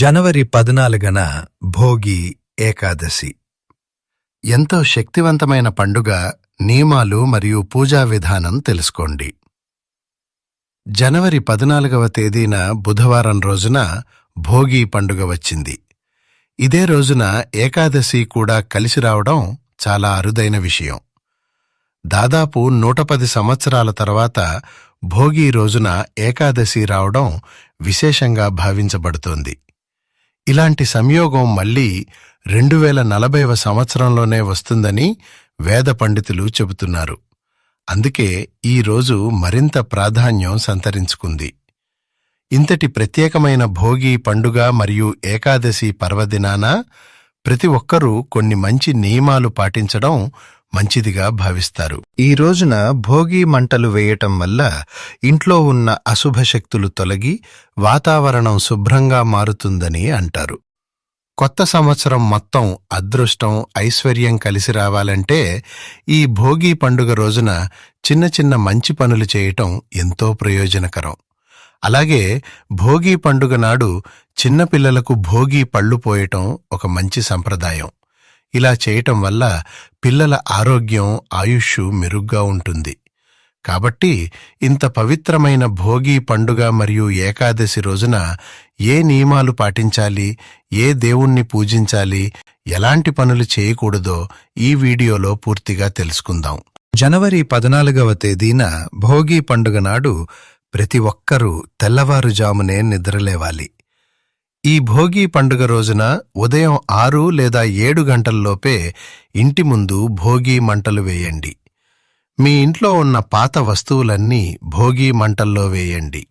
జనవరి పద్నాలుగన భోగి ఏకాదశి. ఎంతో శక్తివంతమైన పండుగ నియమాలు మరియు పూజా విధానం తెలుసుకోండి. జనవరి పద్నాలుగవ తేదీన బుధవారం రోజున భోగి పండుగ వచ్చింది. ఇదే రోజున ఏకాదశి కూడా కలిసి రావడం చాలా అరుదైన విషయం. దాదాపు నూట పది సంవత్సరాల తర్వాత భోగి రోజున ఏకాదశి రావడం విశేషంగా భావించబడుతోంది. ఇలాంటి సంయోగం మళ్ళీ రెండు వేల నలభైవ సంవత్సరంలోనే వస్తుందని వేద పండితులు చెబుతున్నారు. అందుకే ఈ రోజు మరింత ప్రాధాన్యం సంతరించుకుంది. ఇంతటి ప్రత్యేకమైన భోగి పండుగ మరియు ఏకాదశి పర్వదినాన ప్రతి ఒక్కరూ కొన్ని మంచి నియమాలు పాటించడం మంచిదిగా భావిస్తారు. ఈ రోజున భోగి మంటలు వేయటం వల్ల ఇంట్లో ఉన్న అశుభ శక్తులు తొలగి వాతావరణం శుభ్రంగా మారుతుందని అంటారు. కొత్త సంవత్సరం మొత్తం అదృష్టం ఐశ్వర్యం కలిసి రావాలంటే ఈ భోగి పండుగ రోజున చిన్న చిన్న మంచి పనులు చేయటం ఎంతో ప్రయోజనకరం. అలాగే భోగి పండుగ నాడు చిన్నపిల్లలకు భోగి పళ్ళు పోయటం ఒక మంచి సంప్రదాయం. ఇలా చేయటం వల్ల పిల్లల ఆరోగ్యం ఆయుష్ మెరుగ్గా ఉంటుంది. కాబట్టి ఇంత పవిత్రమైన భోగి పండుగ మరియు ఏకాదశి రోజున ఏ నియమాలు పాటించాలి? ఏ దేవుణ్ణి పూజించాలి? ఎలాంటి పనులు చేయకూడదో ఈ వీడియోలో పూర్తిగా తెలుసుకుందాం. జనవరి పద్నాలుగవ తేదీన భోగి పండుగ నాడు ప్రతి ఒక్కరూ తెల్లవారుజామునే నిద్రలేవాలి. ఈ భోగి పండుగ రోజున ఉదయం ఆరు లేదా ఏడు గంటల్లోపే ఇంటి ముందు భోగి మంటలు వేయండి. మీ ఇంట్లో ఉన్న పాత వస్తువులన్నీ భోగి మంటల్లో వేయండి.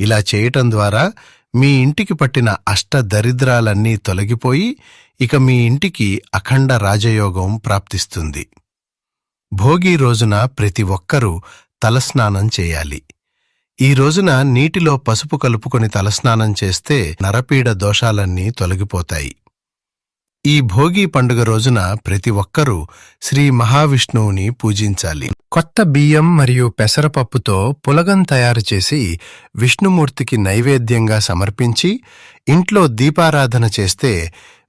ఇలా చేయటం ద్వారా మీ ఇంటికి పట్టిన అష్ట దరిద్రాలన్నీ తొలగిపోయి ఇక మీ ఇంటికి అఖండ రాజయోగం ప్రాప్తిస్తుంది. భోగి రోజున ప్రతి ఒక్కరూ తలస్నానం చేయాలి. ఈ రోజున నీటిలో పసుపు కలుపుకొని తలస్నానం చేస్తే నరపీడ దోషాలన్నీ తొలగిపోతాయి. ఈ భోగి పండుగ రోజున ప్రతి ఒక్కరూ శ్రీ మహావిష్ణువుని పూజించాలి. కొత్త బియ్యం మరియు పెసరపప్పుతో పులగం తయారు చేసి విష్ణుమూర్తికి నైవేద్యంగా సమర్పించి ఇంట్లో దీపారాధన చేస్తే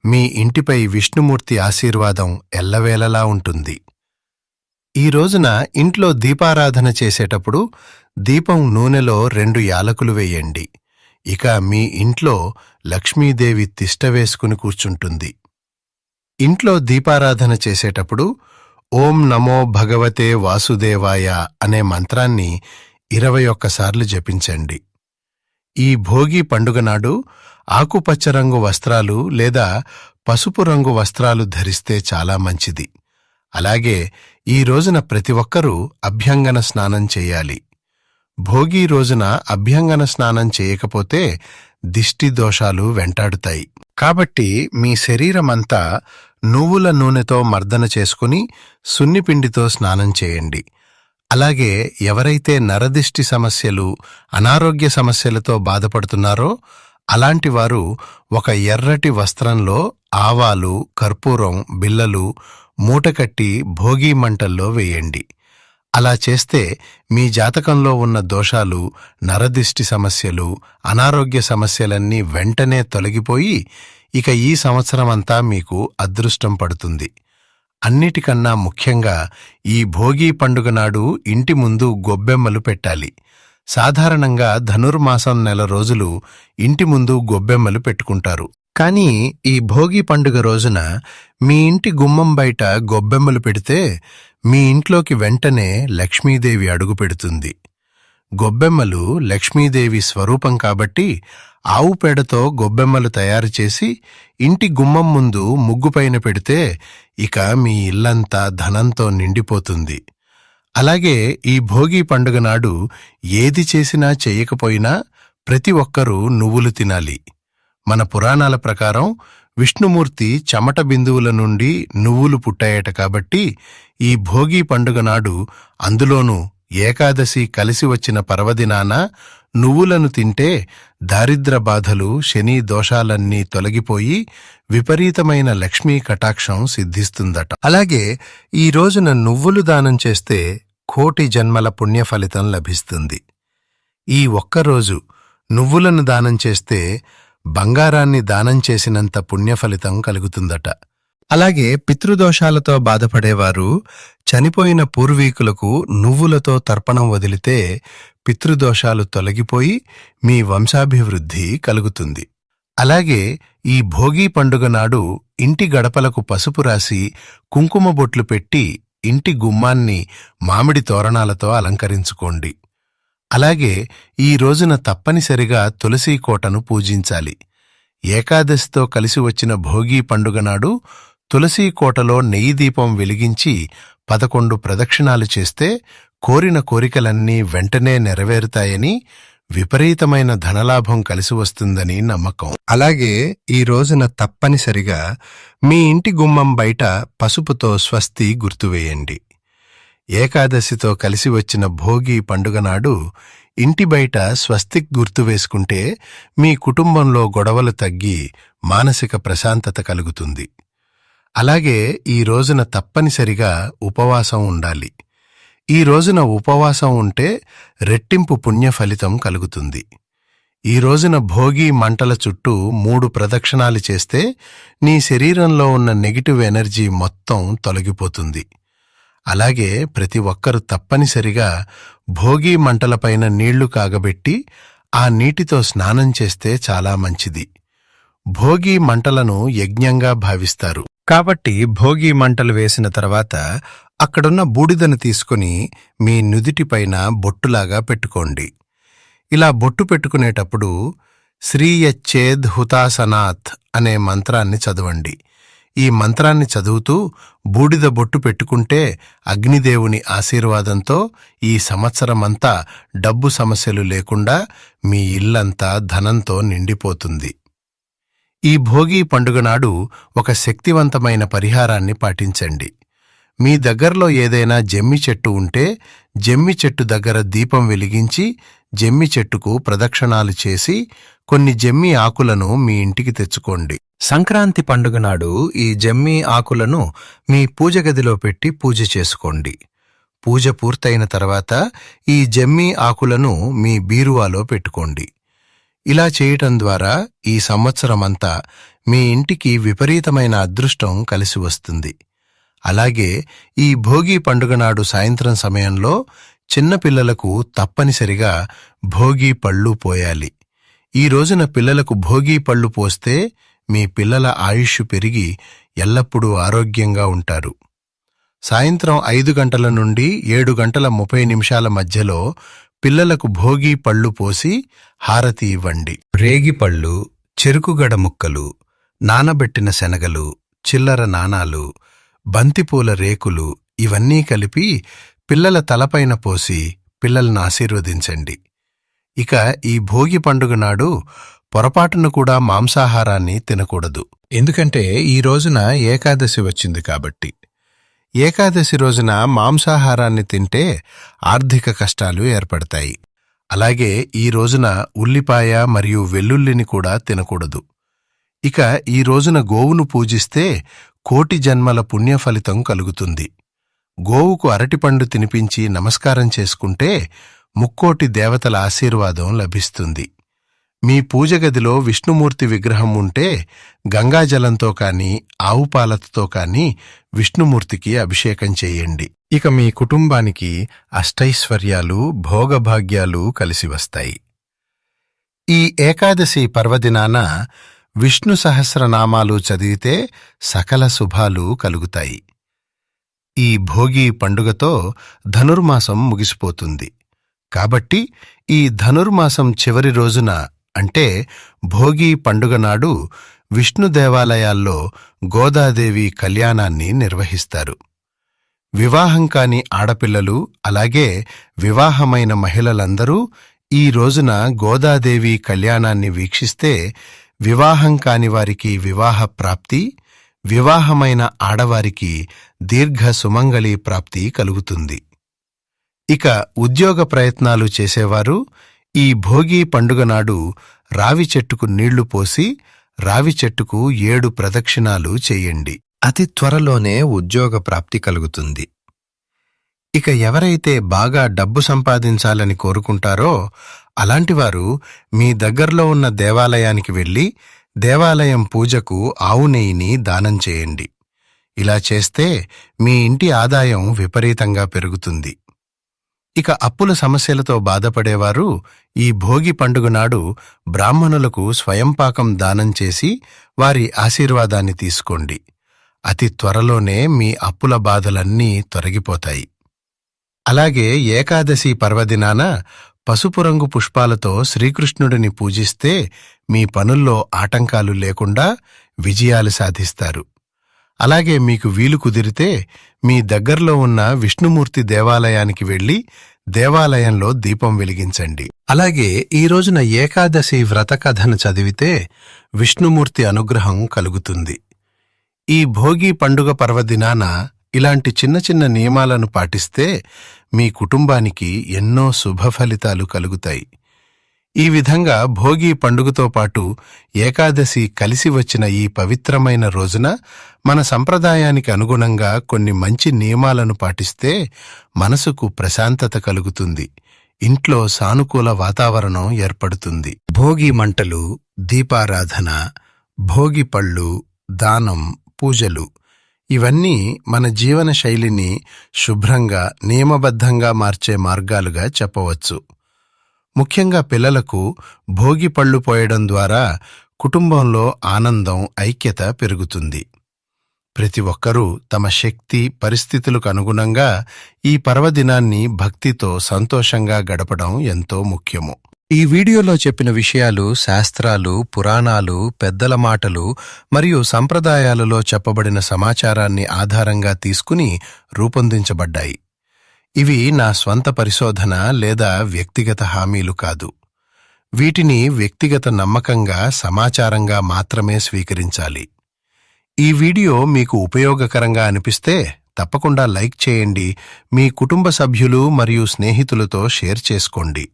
మీ ఇంటిపై విష్ణుమూర్తి ఆశీర్వాదం ఎల్లవేళలా ఉంటుంది. ఈ రోజున ఇంట్లో దీపారాధన చేసేటప్పుడు దీపం నూనెలో రెండు యాలకులు వేయండి. ఇక మీ ఇంట్లో లక్ష్మీదేవి తిష్ట వేసుకుని కూర్చుంటుంది. ఇంట్లో దీపారాధన చేసేటప్పుడు ఓం నమో భగవతే వాసుదేవాయ అనే మంత్రాన్ని ఇరవై ఒక్కసార్లు జపించండి. ఈ భోగి పండుగ నాడు ఆకుపచ్చ రంగు వస్త్రాలు లేదా పసుపు రంగు వస్త్రాలు ధరిస్తే చాలా మంచిది. అలాగే ఈ రోజున ప్రతి ఒక్కరూ అభ్యంగన స్నానం చేయాలి. భోగి రోజున అభ్యంగన స్నానం చేయకపోతే దిష్టి దోషాలు వెంటాడుతాయి. కాబట్టి మీ శరీరమంతా నువ్వుల నూనెతో మర్దన చేసుకుని సున్నిపిండితో స్నానం చేయండి. అలాగే ఎవరైతే నరదిష్టి సమస్యలు అనారోగ్య సమస్యలతో బాధపడుతున్నారో అలాంటి వారు ఒక ఎర్రటి వస్త్రంలో ఆవాలు కర్పూరం బిల్లలు మూటకట్టి భోగి మంటల్లో వేయండి. అలా చేస్తే మీ జాతకంలో ఉన్న దోషాలు నరదిష్టి సమస్యలు అనారోగ్య సమస్యలన్నీ వెంటనే తొలగిపోయి ఇక ఈ సంవత్సరమంతా మీకు అదృష్టం పడుతుంది. అన్నిటికన్నా ముఖ్యంగా ఈ భోగి పండుగ నాడు ఇంటి ముందు గొబ్బెమ్మలు పెట్టాలి. సాధారణంగా ధనుర్మాసం నెల రోజులు ఇంటి ముందు గొబ్బెమ్మలు పెట్టుకుంటారు. కానీ ఈ భోగి పండుగ రోజున మీ ఇంటి గుమ్మం బయట గొబ్బెమ్మలు పెడితే మీ ఇంట్లోకి వెంటనే లక్ష్మీదేవి అడుగు పెడుతుంది. గొబ్బెమ్మలు లక్ష్మీదేవి స్వరూపం కాబట్టి ఆవు పేడతో గొబ్బెమ్మలు తయారు చేసి ఇంటి గుమ్మం ముందు ముగ్గుపైన పెడితే ఇక మీ ఇల్లంతా ధనంతో నిండిపోతుంది. అలాగే ఈ భోగి పండుగ నాడు ఏది చేసినా చేయకపోయినా ప్రతి ఒక్కరూ నువ్వులు తినాలి. మన పురాణాల ప్రకారం విష్ణుమూర్తి చెమట బిందువుల నుండి నువ్వులు పుట్టాయట కాబట్టి ఈ భోగి పండుగ నాడు అందులోనూ ఏకాదశి కలిసి వచ్చిన పర్వదినాన నువ్వులను తింటే దారిద్ర బాధలు శని దోషాలన్నీ తొలగిపోయి విపరీతమైన లక్ష్మీ కటాక్షం సిద్ధిస్తుందట. అలాగే ఈ రోజున నువ్వులు దానం చేస్తే కోటి జన్మల పుణ్య ఫలితం లభిస్తుంది. ఈ ఒక్కరోజు నువ్వులను దానం చేస్తే బంగారాన్ని దానం చేసినంత పుణ్యఫలితం కలుగుతుందట. అలాగే పితృదోషాలతో బాధపడేవారు చనిపోయిన పూర్వీకులకు నువ్వులతో తర్పణం వదిలితే పితృదోషాలు తొలగిపోయి మీ వంశాభివృద్ధి కలుగుతుంది. అలాగే ఈ భోగి పండుగ నాడు ఇంటి గడపలకు పసుపు రాసి కుంకుమ బొట్లు పెట్టి ఇంటి గుమ్మాన్ని మామిడి తోరణాలతో అలంకరించుకోండి. అలాగే ఈ రోజున తప్పనిసరిగా తులసీ కోటను పూజించాలి. ఏకాదశితో కలిసి వచ్చిన భోగి పండుగ నాడు తులసీ కోటలో నెయ్యి దీపం వెలిగించి పదకొండు ప్రదక్షిణాలు చేస్తే కోరిన కోరికలన్నీ వెంటనే నెరవేరుతాయని విపరీతమైన ధనలాభం కలిసి వస్తుందని నమ్మకం. అలాగే ఈ రోజున తప్పనిసరిగా మీ ఇంటి గుమ్మం బయట పసుపుతో స్వస్తి గుర్తువేయండి ఏకాదశితో కలిసి వచ్చిన భోగి పండుగ నాడు ఇంటి బయట స్వస్తిక్ గుర్తు వేసుకుంటే మీ కుటుంబంలో గొడవలు తగ్గి మానసిక ప్రశాంతత కలుగుతుంది. అలాగే ఈ రోజున తప్పనిసరిగా ఉపవాసం ఉండాలి. ఈ రోజున ఉపవాసం ఉంటే రెట్టింపు పుణ్య ఫలితం కలుగుతుంది. ఈ రోజున భోగి మంటల చుట్టూ మూడు ప్రదక్షిణాలు చేస్తే నీ శరీరంలో ఉన్న నెగిటివ్ ఎనర్జీ మొత్తం తొలగిపోతుంది. అలాగే ప్రతి ఒక్కరూ తప్పనిసరిగా భోగి మంటలపైన నీళ్ళు కాగబెట్టి ఆ నీటితో స్నానం చేస్తే చాలా మంచిది. భోగి మంటలను యజ్ఞంగా భావిస్తారు. కాబట్టి భోగి మంటలు వేసిన తర్వాత అక్కడున్న బూడిదను తీసుకుని మీ నుదిటిపైన బొట్టులాగా పెట్టుకోండి. ఇలా బొట్టు పెట్టుకునేటప్పుడు శ్రీయచ్చేద్ హుతాసనాథ్ అనే మంత్రాన్ని చదవండి. ఈ మంత్రాన్ని చదువుతూ బూడిద బొట్టు పెట్టుకుంటే అగ్నిదేవుని ఆశీర్వాదంతో ఈ సంవత్సరమంతా డబ్బు సమస్యలు లేకుండా మీ ఇల్లంతా ధనంతో నిండిపోతుంది. ఈ భోగి పండుగ నాడు ఒక శక్తివంతమైన పరిహారాన్ని పాటించండి. మీ దగ్గరలో ఏదైనా జమ్మి చెట్టు ఉంటే జమ్మి చెట్టు దగ్గర దీపం వెలిగించి జమ్మి చెట్టుకు ప్రదక్షిణాలు చేసి కొన్ని జమ్మి ఆకులను మీ ఇంటికి తెచ్చుకోండి. సంక్రాంతి పండుగ నాడు ఈ జమ్మి ఆకులను మీ పూజ గదిలో పెట్టి పూజ చేసుకోండి. పూజ పూర్తయిన తర్వాత ఈ జమ్మి ఆకులను మీ బీరువాలో పెట్టుకోండి. ఇలా చేయటం ద్వారా ఈ సంవత్సరమంతా మీ ఇంటికి విపరీతమైన అదృష్టం కలిసి వస్తుంది. అలాగే ఈ భోగి పండుగ నాడు సాయంత్రం సమయంలో చిన్నపిల్లలకు తప్పనిసరిగా భోగి పళ్ళు పోయాలి. ఈ రోజున పిల్లలకు భోగి పళ్ళు పోస్తే మీ పిల్లల ఆయుష్ పెరిగి ఎల్లప్పుడూ ఆరోగ్యంగా ఉంటారు. సాయంత్రం ఐదు గంటల నుండి ఏడు గంటల ముప్పై నిమిషాల మధ్యలో పిల్లలకు భోగి పళ్ళు పోసి హారతి ఇవ్వండి. రేగిపళ్ళు చెరుకుగడ ముక్కలు నానబెట్టిన శనగలు చిల్లర నాణాలు బంతిపూల రేకులు ఇవన్నీ కలిపి పిల్లల తలపైన పోసి పిల్లలను ఆశీర్వదించండి. ఇక ఈ భోగి పండుగ నాడు పొరపాటును కూడా మాంసాహారాన్ని తినకూడదు. ఎందుకంటే ఈ రోజున ఏకాదశి వచ్చింది కాబట్టి. ఏకాదశి రోజున మాంసాహారాన్ని తింటే ఆర్థిక కష్టాలు ఏర్పడతాయి. అలాగే ఈ రోజున ఉల్లిపాయ మరియు వెల్లుల్లిని కూడా తినకూడదు. ఇక ఈ రోజున గోవును పూజిస్తే కోటి జన్మల పుణ్యఫలితం కలుగుతుంది. గోవుకు అరటిపండు తినిపించి నమస్కారం చేసుకుంటే ముక్కోటి దేవతల ఆశీర్వాదం లభిస్తుంది. మీ పూజగదిలో విష్ణుమూర్తి విగ్రహం ఉంటే గంగాజలంతో కాని ఆవుపాలతో కాని విష్ణుమూర్తికి అభిషేకం చేయండి. ఇక మీ కుటుంబానికి అష్టైశ్వర్యాలు భోగభాగ్యాలు కలిసి వస్తాయి. ఈ ఏకాదశి పర్వదినాన విష్ణు సహస్రనామాలు చదివితే సకల శుభాలు కలుగుతాయి. ఈ భోగి పండుగతో ధనుర్మాసం ముగిసిపోతుంది. కాబట్టి ఈ ధనుర్మాసం చివరి రోజున అంటే భోగి పండుగ నాడు విష్ణు దేవాలయాల్లో గోదాదేవి కళ్యాణాన్ని నిర్వహిస్తారు. వివాహం కాని ఆడపిల్లలు అలాగే వివాహమైన మహిళలందరూ ఈ రోజున గోదాదేవి కళ్యాణాన్ని వీక్షిస్తే వివాహం కాని వారికి వివాహ ప్రాప్తి వివాహమైన ఆడవారికి దీర్ఘ సుమంగళి ప్రాప్తి కలుగుతుంది. ఇక ఉద్యోగ ప్రయత్నాలు చేసేవారు ఈ భోగి పండుగ నాడు రావి చెట్టుకు నీళ్ళు పోసి రావి చెట్టుకు ఏడు ప్రదక్షిణాలు చేయండి. అతి త్వరలోనే ఉద్యోగ ప్రాప్తి కలుగుతుంది. ఇక ఎవరైతే బాగా డబ్బు సంపాదించాలని కోరుకుంటారో అలాంటివారు మీ దగ్గరలో ఉన్న దేవాలయానికి వెళ్ళి దేవాలయం పూజకు ఆవు నెయ్యిని దానం చేయండి. ఇలా చేస్తే మీ ఇంటి ఆదాయం విపరీతంగా పెరుగుతుంది. ఇక అప్పుల సమస్యలతో బాధపడేవారు ఈ భోగి పండుగ నాడు బ్రాహ్మణులకు స్వయంపాకం దానం చేసి వారి ఆశీర్వాదాన్ని తీసుకోండి. అతి త్వరలోనే మీ అప్పుల బాధలన్నీ తొలగిపోతాయి. అలాగే ఏకాదశి పర్వదినాన పసుపు రంగు పుష్పాలతో శ్రీకృష్ణుడిని పూజిస్తే మీ పనుల్లో ఆటంకాలు లేకుండా విజయాలు సాధిస్తారు. అలాగే మీకు వీలు కుదిరితే మీ దగ్గరలో ఉన్న విష్ణుమూర్తి దేవాలయానికి వెళ్ళి దేవాలయంలో దీపం వెలిగించండి. అలాగే ఈ రోజున ఏకాదశి వ్రత కథను చదివితే విష్ణుమూర్తి అనుగ్రహం కలుగుతుంది. ఈ భోగి పండుగ పర్వదినాన ఇలాంటి చిన్న చిన్న నియమాలను పాటిస్తే మీ కుటుంబానికి ఎన్నో శుభ ఫలితాలు కలుగుతాయి. ఈ విధంగా భోగి పండుగతో పాటు ఏకాదశి కలిసి వచ్చిన ఈ పవిత్రమైన రోజున మన సంప్రదాయానికి అనుగుణంగా కొన్ని మంచి నియమాలను పాటిస్తే మనసుకు ప్రశాంతత కలుగుతుంది. ఇంట్లో సానుకూల వాతావరణం ఏర్పడుతుంది. భోగి మంటలు దీపారాధన భోగి పళ్ళు దానం పూజలు ఇవన్నీ మన జీవన శైలిని శుభ్రంగా నియమబద్ధంగా మార్చే మార్గాలుగా చెప్పవచ్చు. ముఖ్యంగా పిల్లలకు భోగి పళ్ళు పోయడం ద్వారా కుటుంబంలో ఆనందం ఐక్యత పెరుగుతుంది. ప్రతి ఒక్కరూ తమ శక్తి పరిస్థితులకు అనుగుణంగా ఈ పర్వదినాన్ని భక్తితో సంతోషంగా గడపడం ఎంతో ముఖ్యము. ఈ వీడియోలో చెప్పిన విషయాలు శాస్త్రాలు పురాణాలు పెద్దల మాటలు మరియు సంప్రదాయాలలో చెప్పబడిన సమాచారాన్ని ఆధారంగా తీసుకుని రూపొందించబడ్డాయి. ఇవి నా స్వంత పరిశోధన లేదా వ్యక్తిగత హామీలు కాదు. వీటిని వ్యక్తిగత నమ్మకంగా సమాచారంగా మాత్రమే స్వీకరించాలి. ఈ వీడియో మీకు ఉపయోగకరంగా అనిపిస్తే తప్పకుండా లైక్ చేయండి మీ కుటుంబ సభ్యులు మరియు స్నేహితులతో షేర్ చేసుకోండి.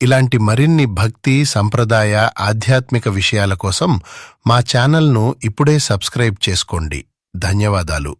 ఇలాంటి మరిన్ని భక్తి సంప్రదాయ ఆధ్యాత్మిక విషయాల కోసం మా ఛానల్ను ఇప్పుడే సబ్స్క్రైబ్ చేసుకోండి. ధన్యవాదాలు.